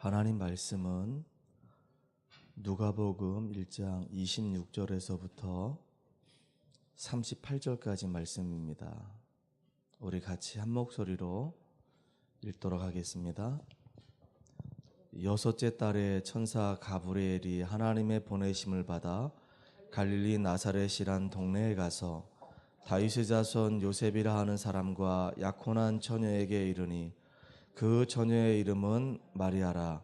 하나님 말씀은 누가복음 1장 26절에서부터 38절까지 말씀입니다. 우리 같이 한 목소리로 읽도록 하겠습니다. 여섯째 달에 천사 가브리엘이 하나님의 보내심을 받아 갈릴리 나사렛이란 동네에 가서 다윗의 자손 요셉이라 하는 사람과 약혼한 처녀에게 이르니 그 처녀의 이름은 마리아라.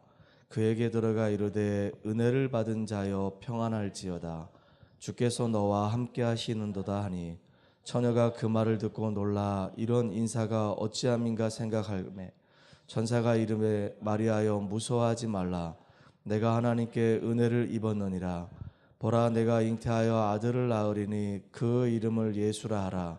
그에게 들어가 이르되 은혜를 받은 자여 평안할지어다. 주께서 너와 함께 하시는도다 하니 처녀가 그 말을 듣고 놀라 이런 인사가 어찌함인가 생각하매 천사가 이름에 마리아여 무서워하지 말라. 내가 하나님께 은혜를 입었느니라. 보라 내가 잉태하여 아들을 낳으리니 그 이름을 예수라 하라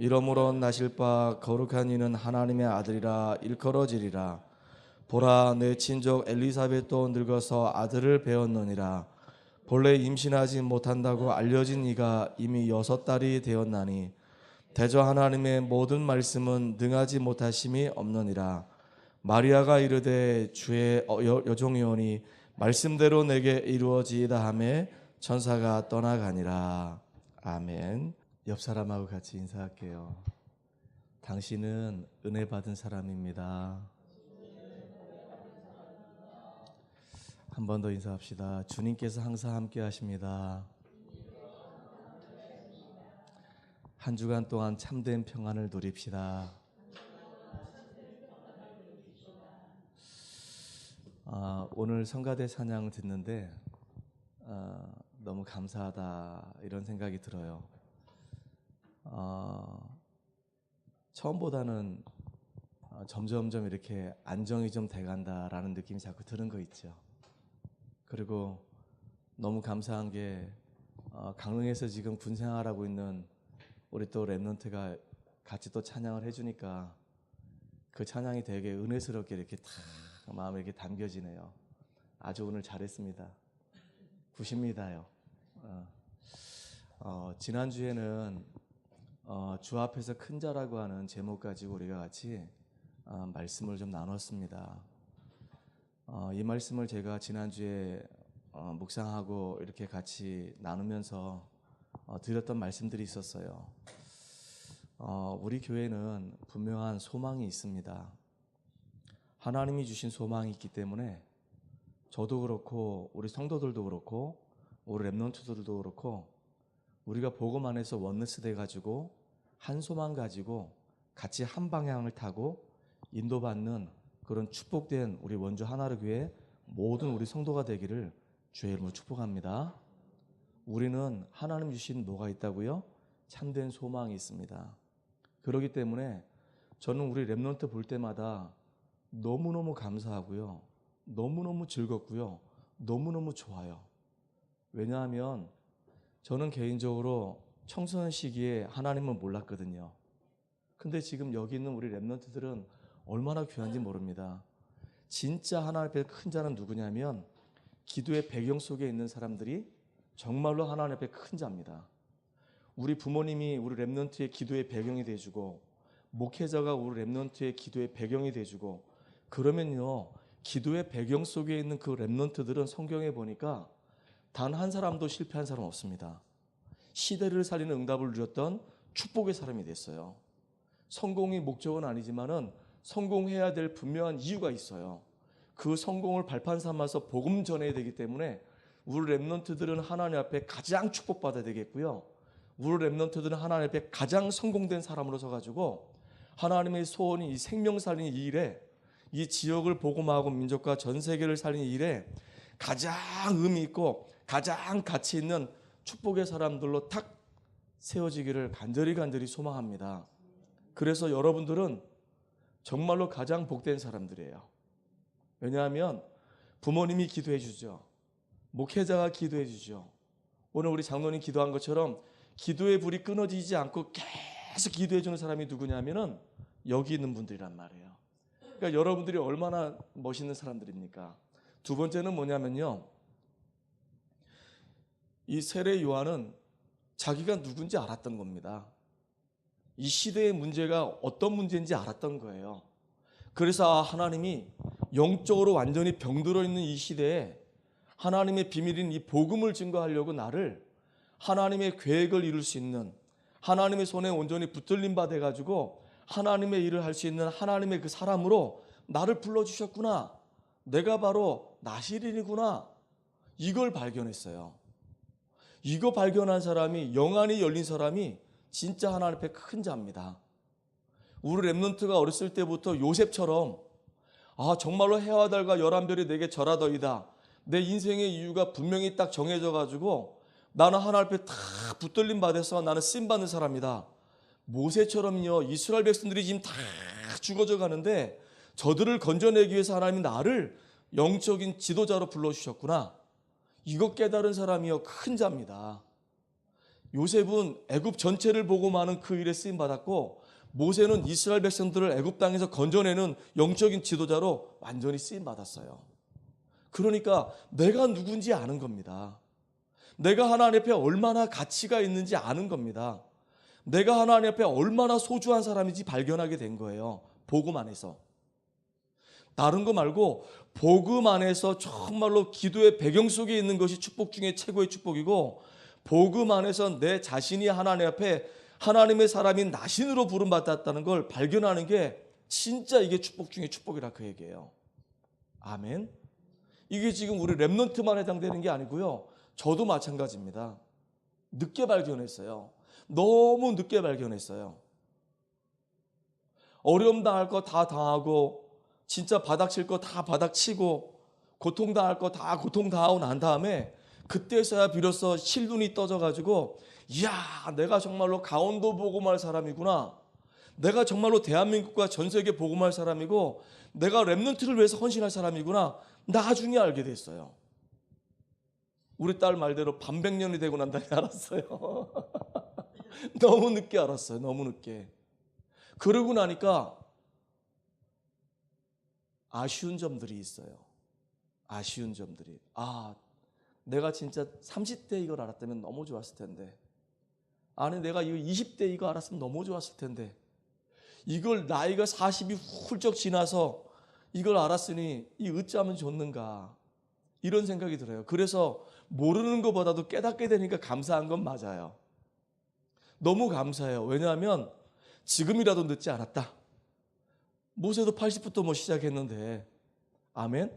이러므로 나실 바 거룩한 이는 하나님의 아들이라 일컬어지리라. 보라 내 친족 엘리사벳도 늙어서 아들을 배웠느니라. 본래 임신하지 못한다고 알려진 이가 이미 여섯 달이 되었나니 대저 하나님의 모든 말씀은 능하지 못하심이 없느니라. 마리아가 이르되 주의 여종이오니 말씀대로 내게 이루어지이다 하매 천사가 떠나가니라. 아멘 옆 사람하고 같이 인사할게요 당신은 은혜 받은 사람입니다 한 번 더 인사합시다 주님께서 항상 함께 하십니다 한 주간 동안 참된 평안을 누립시다. 아, 오늘 성가대 찬양 듣는데 아, 너무 감사하다 이런 생각이 들어요. 아, 처음보다는 아, 점점점 이렇게 안정이 좀 돼간다라는 느낌이 자꾸 드는 거 있죠. 그리고 너무 감사한 게 어, 강릉에서 지금 군 생활하고 있는 우리 또 랩런트가 같이 또 찬양을 해주니까 그 찬양이 되게 은혜스럽게 이렇게 탁 마음에 이렇게 담겨지네요. 아주 오늘 잘했습니다. 굿입니다요. 어, 어, 지난주에는 어, 주 앞에서 큰 자라고 하는 제목 가지고 우리가 같이 어, 말씀을 좀 나눴습니다. 어, 이 말씀을 제가 지난주에 어, 묵상하고 이렇게 같이 나누면서 어, 드렸던 말씀들이 있었어요. 어, 우리 교회는 분명한 소망이 있습니다. 하나님이 주신 소망이 있기 때문에 저도 그렇고 우리 성도들도 그렇고 우리 랩런트들도 그렇고 우리가 복음 안에서 원네스 돼 가지고 한 소망 가지고 같이 한 방향을 타고 인도받는 그런 축복된 우리 원주 하나를 교회 모든 우리 성도가 되기를 주의 이름으로 축복합니다. 우리는 하나님 주신 뭐가 있다고요? 참된 소망이 있습니다. 그렇기 때문에 저는 우리 랩런트 볼 때마다 너무너무 감사하고요. 너무너무 즐겁고요. 너무너무 좋아요. 왜냐하면 저는 개인적으로 청소년 시기에 하나님을 몰랐거든요. 근데 지금 여기 있는 우리 랩런트들은 얼마나 귀한지 모릅니다. 진짜 하나님 앞에 큰 자는 누구냐면 기도의 배경 속에 있는 사람들이 정말로 하나님 앞에 큰 자입니다. 우리 부모님이 우리 랩런트의 기도의 배경이 돼주고 목회자가 우리 랩런트의 기도의 배경이 돼주고 그러면요 기도의 배경 속에 있는 그 랩런트들은 성경에 보니까 단 한 사람도 실패한 사람 없습니다. 시대를 살리는 응답을 누렸던 축복의 사람이 됐어요. 성공이 목적은 아니지만은 성공해야 될 분명한 이유가 있어요. 그 성공을 발판 삼아서 복음 전해야 되기 때문에 우리 랩런트들은 하나님 앞에 가장 축복받아야 되겠고요. 우리 랩런트들은 하나님 앞에 가장 성공된 사람으로 서가지고 하나님의 소원이 이 생명 살리는 이 일에 이 지역을 복음하고 민족과 전 세계를 살리는 일에 가장 의미 있고 가장 가치 있는 축복의 사람들로 탁 세워지기를 간절히 간절히 소망합니다. 그래서 여러분들은 정말로 가장 복된 사람들이에요. 왜냐하면 부모님이 기도해 주죠. 목회자가 기도해 주죠. 오늘 우리 장로님 기도한 것처럼 기도의 불이 끊어지지 않고 계속 기도해 주는 사람이 누구냐면은 여기 있는 분들이란 말이에요. 그러니까 여러분들이 얼마나 멋있는 사람들입니까? 두 번째는 뭐냐면요. 이 세례 요한은 자기가 누군지 알았던 겁니다. 이 시대의 문제가 어떤 문제인지 알았던 거예요. 그래서 아, 하나님이 영적으로 완전히 병들어 있는 이 시대에 하나님의 비밀인 이 복음을 증거하려고 나를 하나님의 계획을 이룰 수 있는 하나님의 손에 온전히 붙들림 받아 가지고 하나님의 일을 할 수 있는 하나님의 그 사람으로 나를 불러 주셨구나. 내가 바로 나시린이구나. 이걸 발견했어요. 이거 발견한 사람이 영안이 열린 사람이 진짜 하나님 앞에 큰 자입니다. 우리 랩런트가 어렸을 때부터 요셉처럼 아 정말로 해와 달과 열한 별이 내게 절하더이다. 내 인생의 이유가 분명히 딱 정해져 가지고 나는 하나님 앞에 다 붙들림 받아서 나는 쓰임 받는 사람이다. 모세처럼요 이스라엘 백성들이 지금 다 죽어져 가는데 저들을 건져내기 위해서 하나님이 나를 영적인 지도자로 불러주셨구나. 이것 깨달은 사람이요 큰 자입니다. 요셉은 애굽 전체를 보고 많은 그 일에 쓰임 받았고 모세는 이스라엘 백성들을 애굽 땅에서 건져내는 영적인 지도자로 완전히 쓰임 받았어요. 그러니까 내가 누군지 아는 겁니다. 내가 하나님 앞에 얼마나 가치가 있는지 아는 겁니다. 내가 하나님 앞에 얼마나 소중한 사람인지 발견하게 된 거예요. 복음 안에서. 다른 거 말고 복음 안에서 정말로 기도의 배경 속에 있는 것이 축복 중에 최고의 축복이고 복음 안에서 내 자신이 하나님 앞에 하나님의 사람인 나신으로 부름받았다는 걸 발견하는 게 진짜 이게 축복 중에 축복이라 그 얘기예요. 아멘. 이게 지금 우리 랩런트만 해당되는 게 아니고요. 저도 마찬가지입니다. 늦게 발견했어요. 너무 늦게 발견했어요. 어려움 당할 거 다 당하고 진짜 바닥 칠 거 다 바닥 치고 고통 당할 거 다 고통 당하고 난 다음에 그때서야 비로소 실눈이 떠져 가지고 이야 내가 정말로 강원도 보고말 사람이구나. 내가 정말로 대한민국과 전 세계 보고말 사람이고 내가 랩런트를 위해서 헌신할 사람이구나. 나중에 알게 됐어요. 우리 딸 말대로 반백년이 되고 난 다음에 알았어요. 너무 늦게 알았어요. 너무 늦게. 그러고 나니까 아쉬운 점들이 있어요. 아쉬운 점들이. 아, 내가 진짜 30대 이걸 알았다면 너무 좋았을 텐데. 아니, 내가 이거 20대 이거 알았으면 너무 좋았을 텐데. 이걸 나이가 40이 훌쩍 지나서 이걸 알았으니 이 어쩌면 좋는가. 이런 생각이 들어요. 그래서 모르는 것보다도 깨닫게 되니까 감사한 건 맞아요. 너무 감사해요. 왜냐하면 지금이라도 늦지 않았다. 모세도 80부터 뭐 시작했는데, 아멘?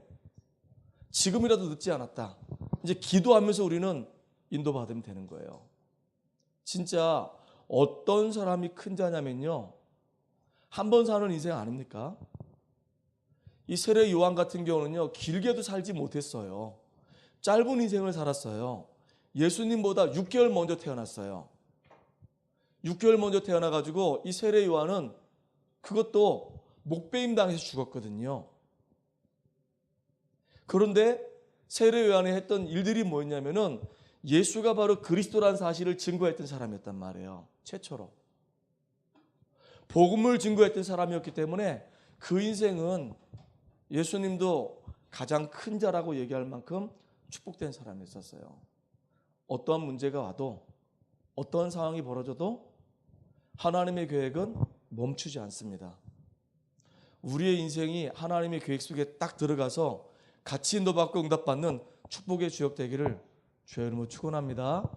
지금이라도 늦지 않았다. 이제 기도하면서 우리는 인도받으면 되는 거예요. 진짜 어떤 사람이 큰 자냐면요. 한 번 사는 인생 아닙니까? 이 세례 요한 같은 경우는요, 길게도 살지 못했어요. 짧은 인생을 살았어요. 예수님보다 6개월 먼저 태어났어요. 6개월 먼저 태어나 가지고 이 세례 요한은 그것도 목배임 당해서 죽었거든요. 그런데 세례 요한이 했던 일들이 뭐였냐면은 예수가 바로 그리스도라는 사실을 증거했던 사람이었단 말이에요. 최초로. 복음을 증거했던 사람이었기 때문에 그 인생은 예수님도 가장 큰 자라고 얘기할 만큼 축복된 사람이었어요. 어떠한 문제가 와도 어떠한 상황이 벌어져도 하나님의 계획은 멈추지 않습니다. 우리의 인생이 하나님의 계획 속에 딱 들어가서 같이 인도받고 응답받는 축복의 주역 되기를 주의 이름으로 축원합니다.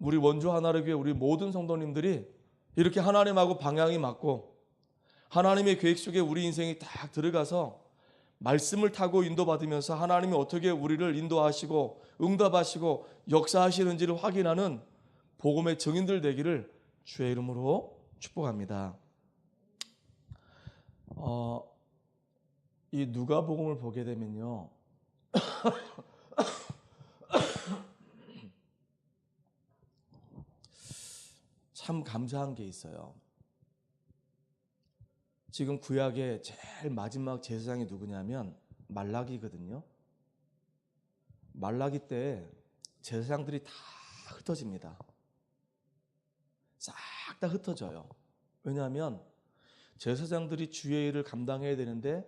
우리 원주 하나를 교회 우리 모든 성도님들이 이렇게 하나님하고 방향이 맞고 하나님의 계획 속에 우리 인생이 딱 들어가서 말씀을 타고 인도받으면서 하나님이 어떻게 우리를 인도하시고 응답하시고 역사하시는지를 확인하는 복음의 증인들 되기를 주의 이름으로 축복합니다. 어, 이 누가복음을 보게 되면요. 참 감사한 게 있어요. 지금 구약의 제일 마지막 제사장이 누구냐면 말라기거든요. 말라기 때 제사장들이 다 흩어집니다. 싹 다 흩어져요. 왜냐하면 제사장들이 주의 일을 감당해야 되는데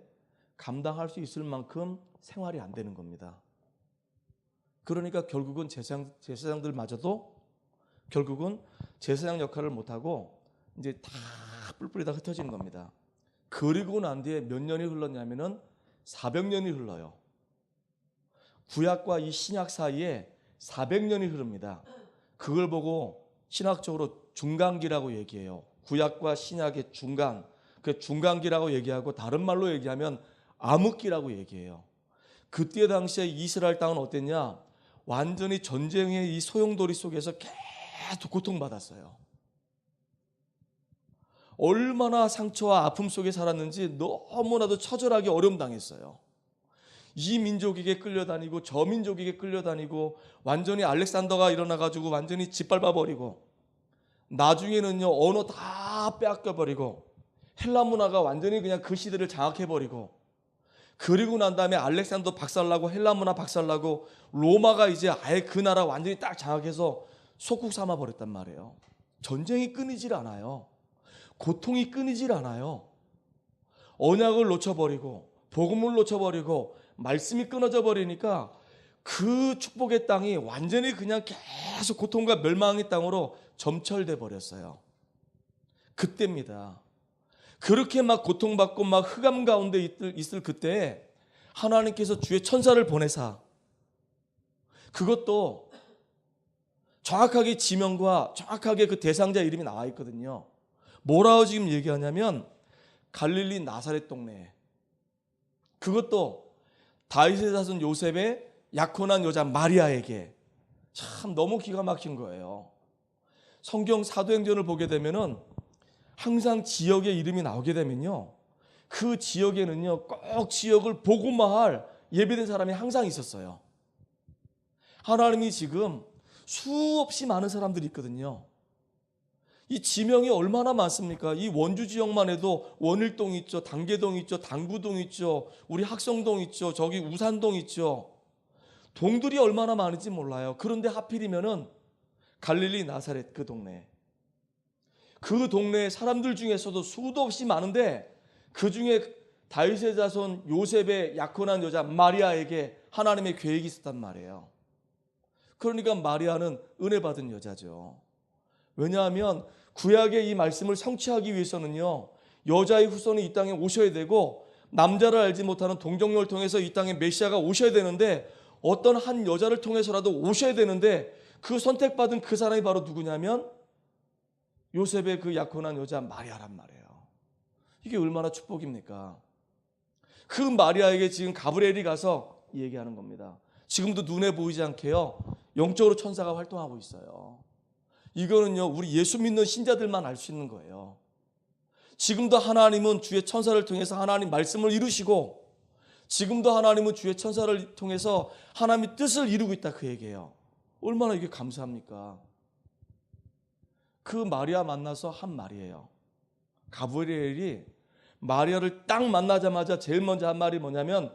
감당할 수 있을 만큼 생활이 안 되는 겁니다. 그러니까 결국은 제사장, 제사장들마저도 결국은 제사장 역할을 못하고 이제 다 뿔뿔이 다 흩어지는 겁니다. 그리고 난 뒤에 몇 년이 흘렀냐면은 400년이 흘러요. 구약과 이 신약 사이에 400년이 흐릅니다. 그걸 보고 신학적으로 중간기라고 얘기해요. 구약과 신약의 중간. 그 중간기라고 얘기하고 다른 말로 얘기하면 암흑기라고 얘기해요. 그때 당시에 이스라엘 땅은 어땠냐? 완전히 전쟁의 이 소용돌이 속에서 계속 고통받았어요. 얼마나 상처와 아픔 속에 살았는지 너무나도 처절하게 어려움 당했어요. 이 민족에게 끌려다니고 저 민족에게 끌려다니고 완전히 알렉산더가 일어나 가지고 완전히 짓밟아 버리고 나중에는요 언어 다 빼앗겨 버리고 헬라 문화가 완전히 그냥 그 시대를 장악해 버리고 그리고 난 다음에 알렉산더 박살나고 헬라 문화 박살나고 로마가 이제 아예 그 나라 완전히 딱 장악해서 속국 삼아 버렸단 말이에요. 전쟁이 끊이질 않아요. 고통이 끊이질 않아요. 언약을 놓쳐버리고 복음을 놓쳐버리고 말씀이 끊어져 버리니까 그 축복의 땅이 완전히 그냥 계속 고통과 멸망의 땅으로 점철돼 버렸어요. 그때입니다. 그렇게 막 고통받고 막 흑암 가운데 있을, 있을 그때 하나님께서 주의 천사를 보내사 그것도 정확하게 지명과 정확하게 그 대상자 이름이 나와 있거든요. 뭐라고 지금 얘기하냐면 갈릴리 나사렛 동네 그것도 다윗의 자손 요셉의 약혼한 여자 마리아에게 참 너무 기가 막힌 거예요. 성경 사도행전을 보게 되면은 항상 지역의 이름이 나오게 되면요. 그 지역에는요, 꼭 지역을 복음화할 예배된 사람이 항상 있었어요. 하나님이 지금 수없이 많은 사람들이 있거든요. 이 지명이 얼마나 많습니까? 이 원주 지역만 해도 원일동 있죠, 단계동 있죠, 당구동 있죠, 우리 학성동 있죠, 저기 우산동 있죠. 동들이 얼마나 많은지 몰라요. 그런데 하필이면은 갈릴리 나사렛 그 동네. 그 동네 사람들 중에서도 수도 없이 많은데 그 중에 다윗의 자손 요셉의 약혼한 여자 마리아에게 하나님의 계획이 있었단 말이에요. 그러니까 마리아는 은혜 받은 여자죠. 왜냐하면 구약의 이 말씀을 성취하기 위해서는요. 여자의 후손이 이 땅에 오셔야 되고 남자를 알지 못하는 동정녀를 통해서 이 땅에 메시아가 오셔야 되는데 어떤 한 여자를 통해서라도 오셔야 되는데 그 선택받은 그 사람이 바로 누구냐면 요셉의 그 약혼한 여자 마리아란 말이에요. 이게 얼마나 축복입니까? 그 마리아에게 지금 가브리엘이 가서 얘기하는 겁니다. 지금도 눈에 보이지 않게요. 영적으로 천사가 활동하고 있어요. 이거는요, 우리 예수 믿는 신자들만 알 수 있는 거예요. 지금도 하나님은 주의 천사를 통해서 하나님 말씀을 이루시고, 지금도 하나님은 주의 천사를 통해서 하나님의 뜻을 이루고 있다 그 얘기예요. 얼마나 이게 감사합니까? 그 마리아 만나서 한 말이에요. 가브리엘이 마리아를 딱 만나자마자 제일 먼저 한 말이 뭐냐면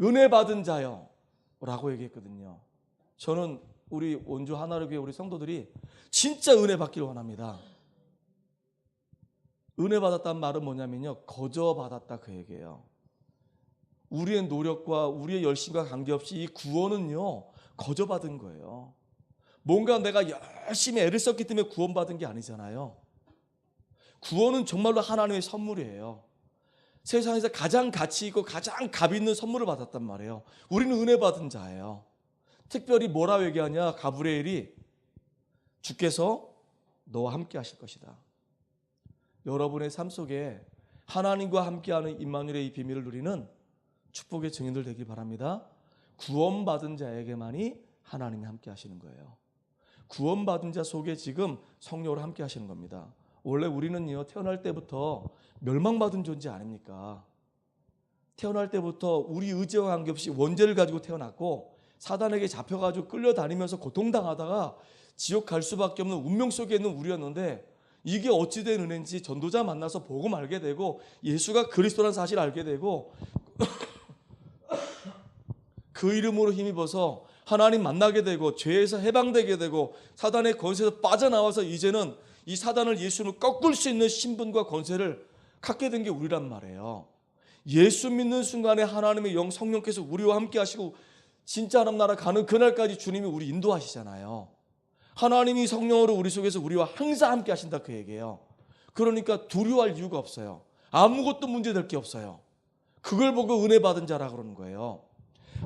은혜 받은 자요 라고 얘기했거든요. 저는 우리 원주 하나를 교회 우리 성도들이 진짜 은혜 받기를 원합니다. 은혜 받았다는 말은 뭐냐면요. 거저 받았다 그 얘기예요. 우리의 노력과 우리의 열심과 관계없이 이 구원은요. 거저 받은 거예요. 뭔가 내가 열심히 애를 썼기 때문에 구원받은 게 아니잖아요. 구원은 정말로 하나님의 선물이에요. 세상에서 가장 가치 있고 가장 값 있는 선물을 받았단 말이에요. 우리는 은혜 받은 자예요. 특별히 뭐라고 얘기하냐? 가브리엘이 주께서 너와 함께 하실 것이다. 여러분의 삶 속에 하나님과 함께하는 임마누엘의 비밀을 누리는 축복의 증인들 되길 바랍니다. 구원받은 자에게만이 하나님이 함께 하시는 거예요. 구원받은 자 속에 지금 성령으로 함께 하시는 겁니다. 원래 우리는요, 태어날 때부터 멸망받은 존재 아닙니까? 태어날 때부터 우리 의지와 관계없이 원죄를 가지고 태어났고 사단에게 잡혀가지고 끌려다니면서 고통당하다가 지옥 갈 수밖에 없는 운명 속에 있는 우리였는데 이게 어찌된 은혜인지 전도자 만나서 복음 알게 되고 예수가 그리스도라는 사실 알게 되고 그 이름으로 힘입어서 하나님 만나게 되고 죄에서 해방되게 되고 사단의 권세에서 빠져나와서 이제는 이 사단을 예수를 꺾을 수 있는 신분과 권세를 갖게 된 게 우리란 말이에요. 예수 믿는 순간에 하나님의 영 성령께서 우리와 함께 하시고 진짜 하나님 나라 가는 그날까지 주님이 우리 인도하시잖아요. 하나님이 성령으로 우리 속에서 우리와 항상 함께 하신다 그 얘기예요. 그러니까 두려워할 이유가 없어요. 아무것도 문제될 게 없어요. 그걸 보고 은혜 받은 자라 그러는 거예요.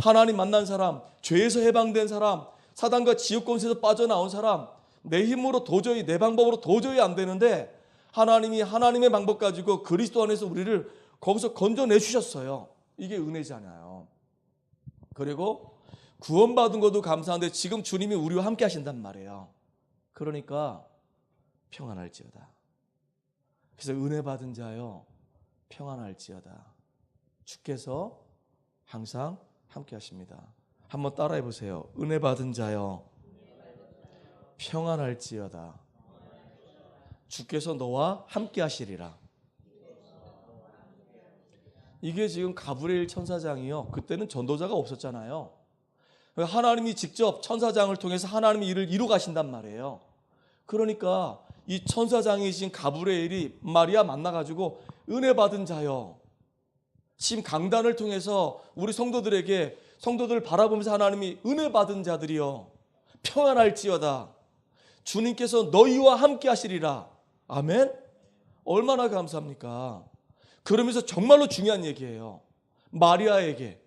하나님 만난 사람, 죄에서 해방된 사람, 사단과 지옥 권세에서 빠져나온 사람, 내 힘으로 도저히 내 방법으로 도저히 안 되는데 하나님이 하나님의 방법 가지고 그리스도 안에서 우리를 거기서 건져내 주셨어요. 이게 은혜잖아요. 그리고 구원받은 것도 감사한데 지금 주님이 우리와 함께 하신단 말이에요. 그러니까 평안할지어다. 그래서 은혜 받은 자요 평안할지어다. 주께서 항상 함께 하십니다. 한번 따라해 보세요. 은혜 받은 자여 평안할지어다. 주께서 너와 함께 하시리라. 이게 지금 가브리엘 천사장이요. 그때는 전도자가 없었잖아요. 하나님이 직접 천사장을 통해서 하나님의 일을 이루 가신단 말이에요. 그러니까 이 천사장이신 가브리엘이 마리아 만나 가지고 은혜 받은 자여. 지금 강단을 통해서 우리 성도들에게 성도들을 바라보면서 하나님이 은혜 받은 자들이여 평안할지어다. 주님께서 너희와 함께 하시리라. 아멘. 얼마나 감사합니까? 그러면서 정말로 중요한 얘기예요. 마리아에게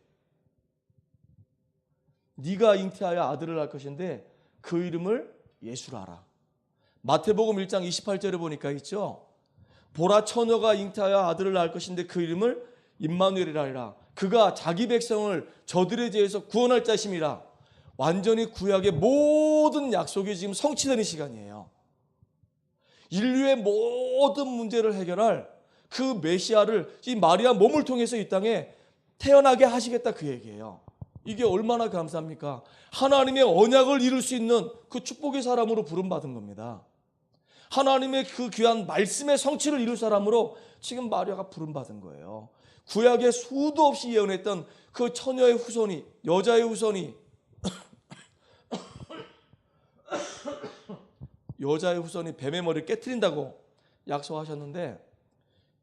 네가 잉태하여 아들을 낳을 것인데 그 이름을 예수라. 마태복음 1장 28절에 보니까 있죠. 보라 처녀가 잉태하여 아들을 낳을 것인데 그 이름을 임마누엘이라. 그가 자기 백성을 저들의 죄에서 구원할 자심이라. 완전히 구약의 모든 약속이 지금 성취되는 시간이에요. 인류의 모든 문제를 해결할 그 메시아를 이 마리아 몸을 통해서 이 땅에 태어나게 하시겠다 그 얘기예요. 이게 얼마나 감사합니까? 하나님의 언약을 이룰 수 있는 그 축복의 사람으로 부름받은 겁니다. 하나님의 그 귀한 말씀의 성취를 이룰 사람으로 지금 마리아가 부름받은 거예요. 구약에 수도 없이 예언했던 그 처녀의 후손이 여자의 후손이 여자의 후손이 뱀의 머리를 깨뜨린다고 약속하셨는데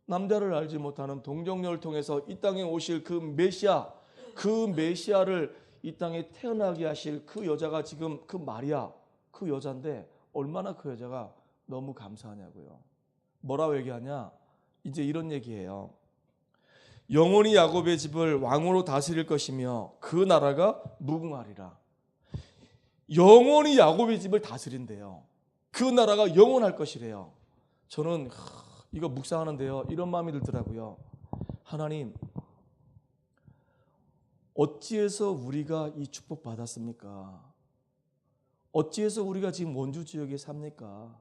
남자를 알지 못하는 동정녀를 통해서 이 땅에 오실 그 메시아 그 메시아를 이 땅에 태어나게 하실 그 여자가 지금 그 마리아 그 여자인데 얼마나 그 여자가 너무 감사하냐고요. 뭐라고 얘기하냐? 이제 이런 얘기예요. 영원히 야곱의 집을 왕으로 다스릴 것이며 그 나라가 무궁하리라. 영원히 야곱의 집을 다스린대요. 그 나라가 영원할 것이래요. 저는 하, 이거 묵상하는데요. 이런 마음이 들더라고요. 하나님, 어찌해서 우리가 이 축복 받았습니까? 어찌해서 우리가 지금 원주 지역에 삽니까?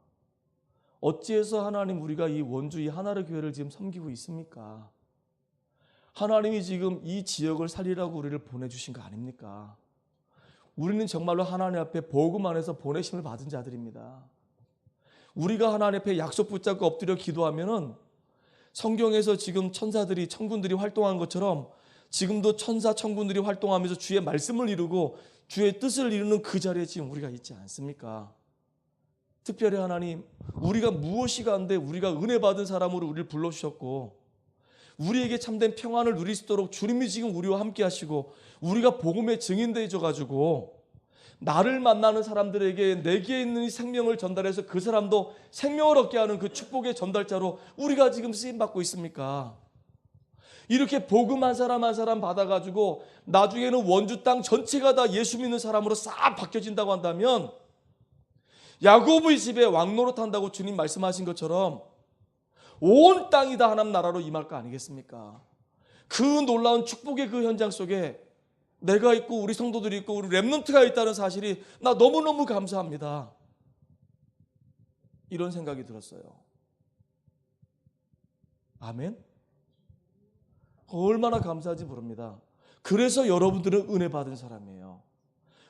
어찌해서 하나님 우리가 이 원주 이 하나의 교회를 지금 섬기고 있습니까? 하나님이 지금 이 지역을 살리라고 우리를 보내주신 거 아닙니까? 우리는 정말로 하나님 앞에 복음 안에서 보내심을 받은 자들입니다. 우리가 하나님 앞에 약속 붙잡고 엎드려 기도하면은 성경에서 지금 천사들이 천군들이 활동한 것처럼 지금도 천사 천군들이 활동하면서 주의 말씀을 이루고 주의 뜻을 이루는 그 자리에 지금 우리가 있지 않습니까? 특별히 하나님 우리가 무엇이 간데 우리가 은혜 받은 사람으로 우리를 불러 주셨고 우리에게 참된 평안을 누릴 수 있도록 주님이 지금 우리와 함께 하시고 우리가 복음의 증인 되어 가지고 나를 만나는 사람들에게 내게 있는 이 생명을 전달해서 그 사람도 생명을 얻게 하는 그 축복의 전달자로 우리가 지금 쓰임 받고 있습니까? 이렇게 복음 한 사람 한 사람 받아가지고 나중에는 원주 땅 전체가 다 예수 믿는 사람으로 싹 바뀌어진다고 한다면 야곱의 집에 왕노릇 한다고 주님 말씀하신 것처럼 온 땅이 다 하나님 나라로 임할 거 아니겠습니까? 그 놀라운 축복의 그 현장 속에 내가 있고 우리 성도들이 있고 우리 랩런트가 있다는 사실이 나 너무너무 감사합니다. 이런 생각이 들었어요. 아멘. 얼마나 감사한지 모릅니다. 그래서 여러분들은 은혜 받은 사람이에요.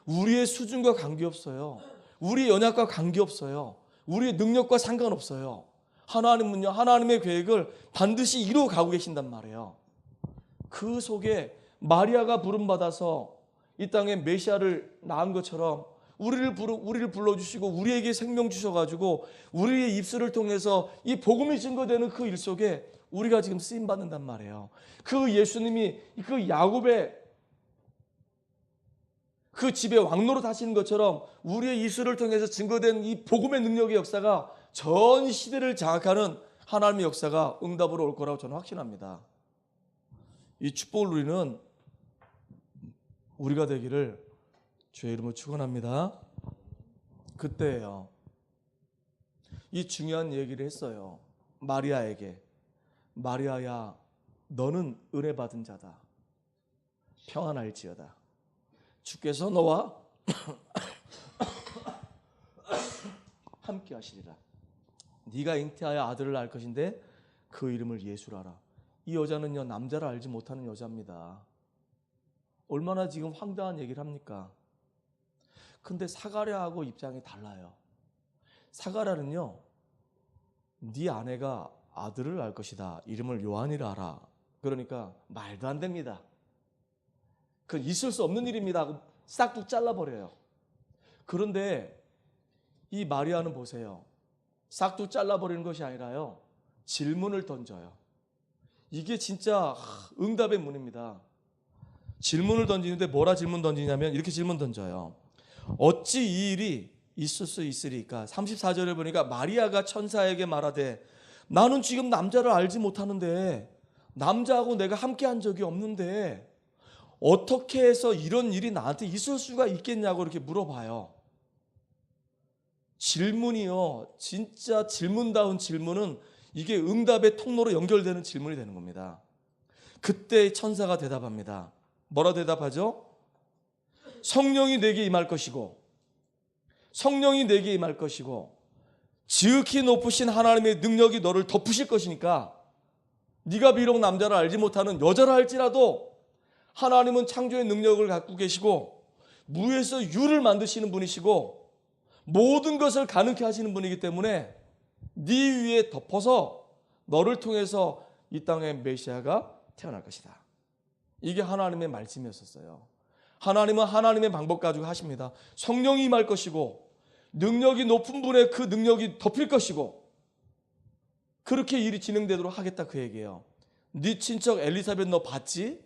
우리의 수준과 관계없어요. 우리의 연약과 관계없어요. 우리의 능력과 상관없어요. 하나님은요, 하나님의 계획을 반드시 이루어 가고 계신단 말이에요. 그 속에 마리아가 부름받아서 이 땅에 메시아를 낳은 것처럼 우리를 부르 우리를 불러 주시고 우리에게 생명 주셔 가지고 우리의 입술을 통해서 이 복음이 증거되는 그 일 속에 우리가 지금 쓰임 받는단 말이에요. 그 예수님이 그 야곱의 그 집에 왕노로 다시는 것처럼 우리의 입술을 통해서 증거된 이 복음의 능력의 역사가 전 시대를 장악하는 하나님의 역사가 응답으로 올 거라고 저는 확신합니다. 이 축복을 누리는 우리가 되기를 주의 이름으로 축원합니다. 그때예요. 이 중요한 얘기를 했어요. 마리아에게 마리아야 너는 은혜 받은 자다. 평안할지어다. 주께서 너와 함께 하시리라. 네가 잉태하여 아들을 낳을 것인데 그 이름을 예수라라. 이 여자는요 남자를 알지 못하는 여자입니다. 얼마나 지금 황당한 얘기를 합니까? 근데 사가랴하고 입장이 달라요. 사가랴는요 네 아내가 아들을 낳을 것이다. 이름을 요한이라 하라. 그러니까 말도 안 됩니다. 그 있을 수 없는 일입니다 싹둑 잘라버려요. 그런데 이 마리아는 보세요. 싹둑 잘라버리는 것이 아니라요. 질문을 던져요. 이게 진짜 응답의 문입니다. 질문을 던지는데 뭐라 질문 던지냐면 이렇게 질문 던져요. 어찌 이 일이 있을 수 있으리까? 34절에 보니까 마리아가 천사에게 말하되 나는 지금 남자를 알지 못하는데 남자하고 내가 함께 한 적이 없는데 어떻게 해서 이런 일이 나한테 있을 수가 있겠냐고 이렇게 물어봐요. 질문이요. 진짜 질문다운 질문은 이게 응답의 통로로 연결되는 질문이 되는 겁니다. 그때 천사가 대답합니다. 뭐라 대답하죠? 성령이 내게 임할 것이고 성령이 내게 임할 것이고 지극히 높으신 하나님의 능력이 너를 덮으실 것이니까 네가 비록 남자를 알지 못하는 여자라 할지라도 하나님은 창조의 능력을 갖고 계시고 무에서 유를 만드시는 분이시고 모든 것을 가능케 하시는 분이기 때문에 네 위에 덮어서 너를 통해서 이 땅에 메시아가 태어날 것이다. 이게 하나님의 말씀이었었어요. 하나님은 하나님의 방법 가지고 하십니다. 성령이 임할 것이고 능력이 높은 분의 그 능력이 덮일 것이고 그렇게 일이 진행되도록 하겠다 그 얘기예요. 네 친척 엘리사벳 너 봤지?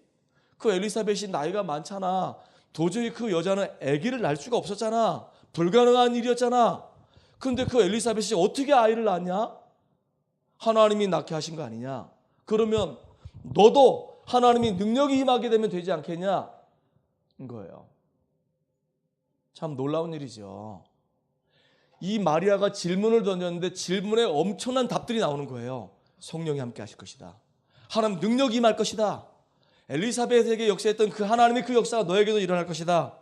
그 엘리사벳이 나이가 많잖아. 도저히 그 여자는 아기를 낳을 수가 없었잖아. 불가능한 일이었잖아. 근데 그 엘리사벳이 어떻게 아이를 낳냐? 하나님이 낳게 하신 거 아니냐? 그러면 너도 하나님이 능력이 임하게 되면 되지 않겠냐? 거예요. 참 놀라운 일이죠. 이 마리아가 질문을 던졌는데 질문에 엄청난 답들이 나오는 거예요. 성령이 함께 하실 것이다. 하나님 능력이 임할 것이다. 엘리사벳에게 역사했던 그 하나님의 그 역사가 너에게도 일어날 것이다.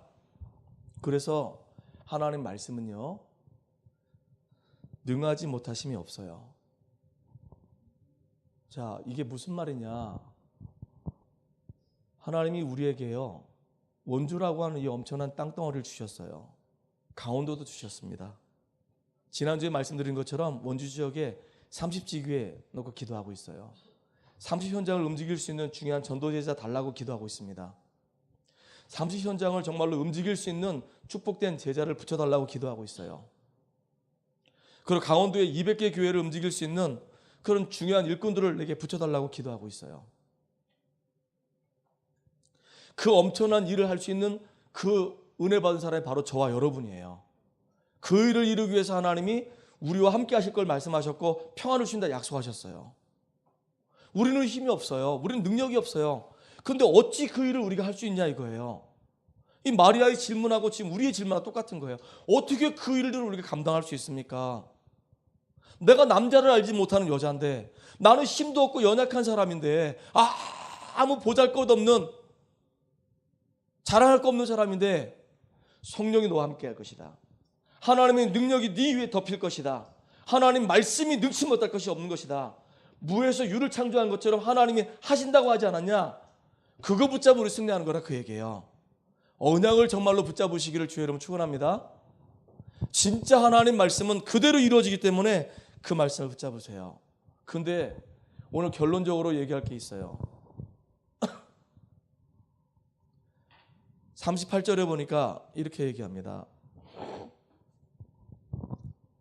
그래서 하나님 말씀은요. 능하지 못하심이 없어요. 자, 이게 무슨 말이냐? 하나님이 우리에게요. 원주라고 하는 이 엄청난 땅덩어리를 주셨어요. 강원도도 주셨습니다. 지난주에 말씀드린 것처럼 원주 지역에 30지교에 놓고 기도하고 있어요. 30 현장을 움직일 수 있는 중요한 전도제자 달라고 기도하고 있습니다. 30 현장을 정말로 움직일 수 있는 축복된 제자를 붙여달라고 기도하고 있어요. 그리고 강원도에 200개 교회를 움직일 수 있는 그런 중요한 일꾼들을 내게 붙여달라고 기도하고 있어요. 그 엄청난 일을 할 수 있는 그 은혜 받은 사람이 바로 저와 여러분이에요. 그 일을 이루기 위해서 하나님이 우리와 함께 하실 걸 말씀하셨고 평안을 주신다 약속하셨어요. 우리는 힘이 없어요. 우리는 능력이 없어요. 근데 어찌 그 일을 우리가 할 수 있냐 이거예요. 이 마리아의 질문하고 지금 우리의 질문하고 똑같은 거예요. 어떻게 그 일들을 우리가 감당할 수 있습니까? 내가 남자를 알지 못하는 여자인데 나는 힘도 없고 연약한 사람인데 아, 아무 보잘것없는 자랑할 거 없는 사람인데 성령이 너와 함께 할 것이다. 하나님의 능력이 네 위에 덮일 것이다. 하나님 말씀이 능치 못할 것이 없는 것이다. 무에서 유를 창조한 것처럼 하나님이 하신다고 하지 않았냐? 그거 붙잡으 우리 승리하는 거라 그 얘기예요. 언약을 정말로 붙잡으시기를 주의 이름 축원합니다. 진짜 하나님 말씀은 그대로 이루어지기 때문에 그 말씀을 붙잡으세요. 근데 오늘 결론적으로 얘기할 게 있어요. 38절에 보니까 이렇게 얘기합니다.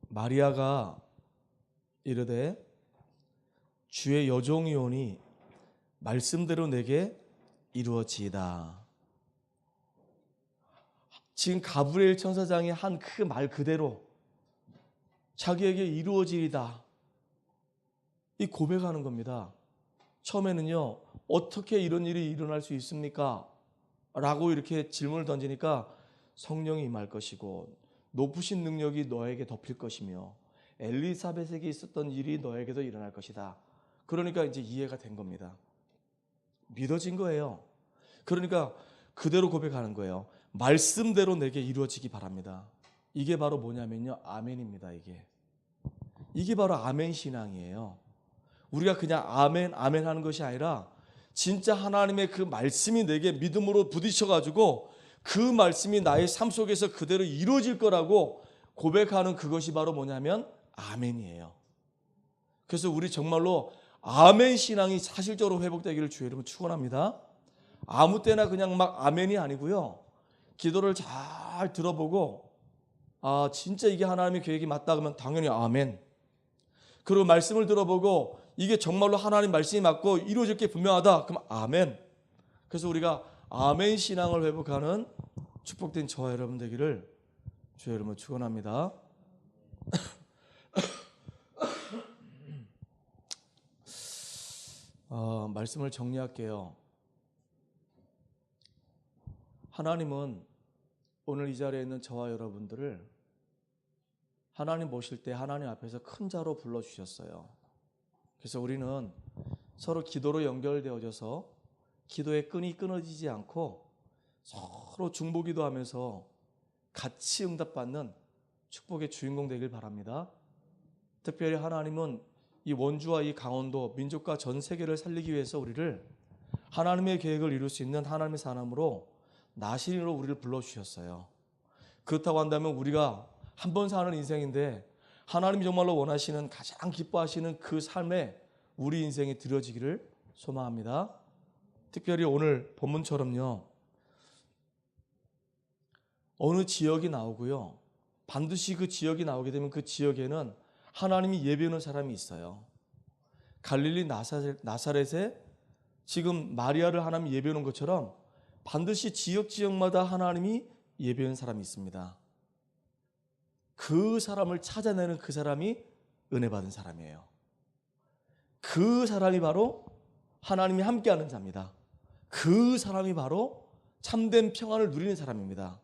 마리아가 이르되 주의 여종이오니 말씀대로 내게 이루어지이다. 지금 가브리엘 천사장이 한그 말 그대로 자기에게 이루어지이다. 이 고백하는 겁니다. 처음에는요, 어떻게 이런 일이 일어날 수 있습니까? 라고 이렇게 질문을 던지니까 성령이 임할 것이고 높으신 능력이 너에게 덮일 것이며 엘리사벳에게 있었던 일이 너에게도 일어날 것이다. 그러니까 이제 이해가 된 겁니다. 믿어진 거예요. 그러니까 그대로 고백하는 거예요. 말씀대로 내게 이루어지기 바랍니다. 이게 바로 뭐냐면요. 아멘입니다, 이게. 이게 바로 아멘 신앙이에요. 우리가 그냥 아멘, 아멘 하는 것이 아니라 진짜 하나님의 그 말씀이 내게 믿음으로 부딪혀가지고 그 말씀이 나의 삶 속에서 그대로 이루어질 거라고 고백하는 그것이 바로 뭐냐면 아멘이에요. 그래서 우리 정말로 아멘 신앙이 사실적으로 회복되기를 주의 이름으로 축원합니다. 아무 때나 그냥 막 아멘이 아니고요. 기도를 잘 들어보고 아 진짜 이게 하나님의 계획이 맞다 그러면 당연히 아멘. 그리고 말씀을 들어보고 이게 정말로 하나님 말씀이 맞고 이루어질 게 분명하다. 그럼 아멘. 그래서 우리가 아멘 신앙을 회복하는 축복된 저와 여러분 되기를 주의 이름으로 축원합니다. 어, 말씀을 정리할게요. 하나님은 오늘 이 자리에 있는 저와 여러분들을 하나님 모실 때 하나님 앞에서 큰 자로 불러 주셨어요. 그래서 우리는 서로 기도로 연결되어져서 기도의 끈이 끊어지지 않고 서로 중보기도 하면서 같이 응답받는 축복의 주인공 되길 바랍니다. 특별히 하나님은 이 원주와 이 강원도 민족과 전 세계를 살리기 위해서 우리를 하나님의 계획을 이룰 수 있는 하나님의 사람으로 나신으로 우리를 불러 주셨어요. 그렇다고 한다면 우리가 한 번 사는 인생인데 하나님이 정말로 원하시는 가장 기뻐하시는 그 삶에 우리 인생이 드려지기를 소망합니다. 특별히 오늘 본문처럼요. 어느 지역이 나오고요. 반드시 그 지역이 나오게 되면 그 지역에는 하나님이 예배하는 사람이 있어요. 갈릴리 나사렛, 나사렛에 지금 마리아를 하나님 예배하는 것처럼 반드시 지역 지역마다 하나님이 예배하는 사람이 있습니다. 그 사람을 찾아내는 그 사람이 은혜 받은 사람이에요. 그 사람이 바로 하나님이 함께하는 자입니다. 그 사람이 바로 참된 평안을 누리는 사람입니다.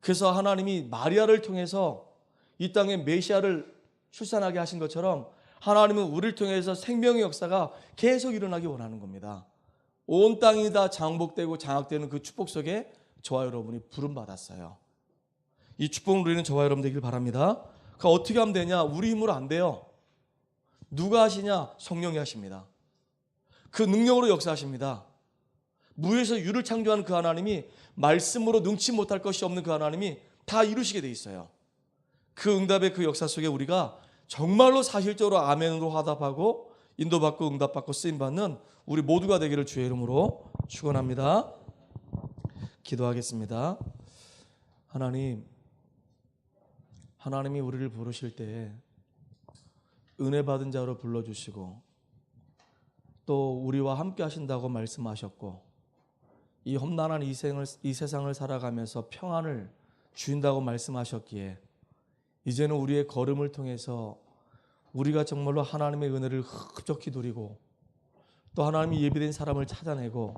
그래서 하나님이 마리아를 통해서 이 땅에 메시아를 출산하게 하신 것처럼 하나님은 우리를 통해서 생명의 역사가 계속 일어나기 원하는 겁니다. 온 땅이 다 장복되고 장악되는 그 축복 속에 저와 여러분이 부름 받았어요. 이 축복을 누리는 저와 여러분 되길 바랍니다. 그 어떻게 하면 되냐? 우리 힘으로 안 돼요. 누가 하시냐? 성령이 하십니다. 그 능력으로 역사하십니다. 무에서 유를 창조하는 그 하나님이 말씀으로 능치 못할 것이 없는 그 하나님이 다 이루시게 돼 있어요. 그 응답의 그 역사 속에 우리가 정말로 사실적으로 아멘으로 화답하고 인도받고 응답받고 쓰임받는 우리 모두가 되기를 주의 이름으로 축원합니다. 기도하겠습니다. 하나님, 하나님이 우리를 부르실 때 은혜 받은 자로 불러주시고 또 우리와 함께 하신다고 말씀하셨고 이 험난한 이, 생을, 이 세상을 살아가면서 평안을 주인다고 말씀하셨기에 이제는 우리의 걸음을 통해서 우리가 정말로 하나님의 은혜를 흡족히 누리고 또 하나님이 예비된 사람을 찾아내고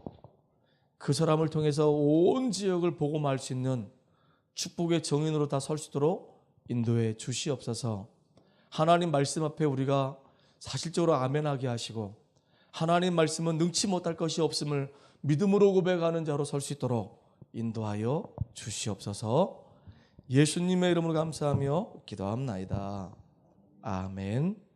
그 사람을 통해서 온 지역을 복음할 수 있는 축복의 정인으로 다 설 수 있도록 인도해 주시옵소서. 하나님 말씀 앞에 우리가 사실적으로 아멘하게 하시고 하나님 말씀은 능치 못할 것이 없음을 믿음으로 고백하는 자로 설 수 있도록 인도하여 주시옵소서. 예수님의 이름으로 감사하며 기도합나이다. 아멘.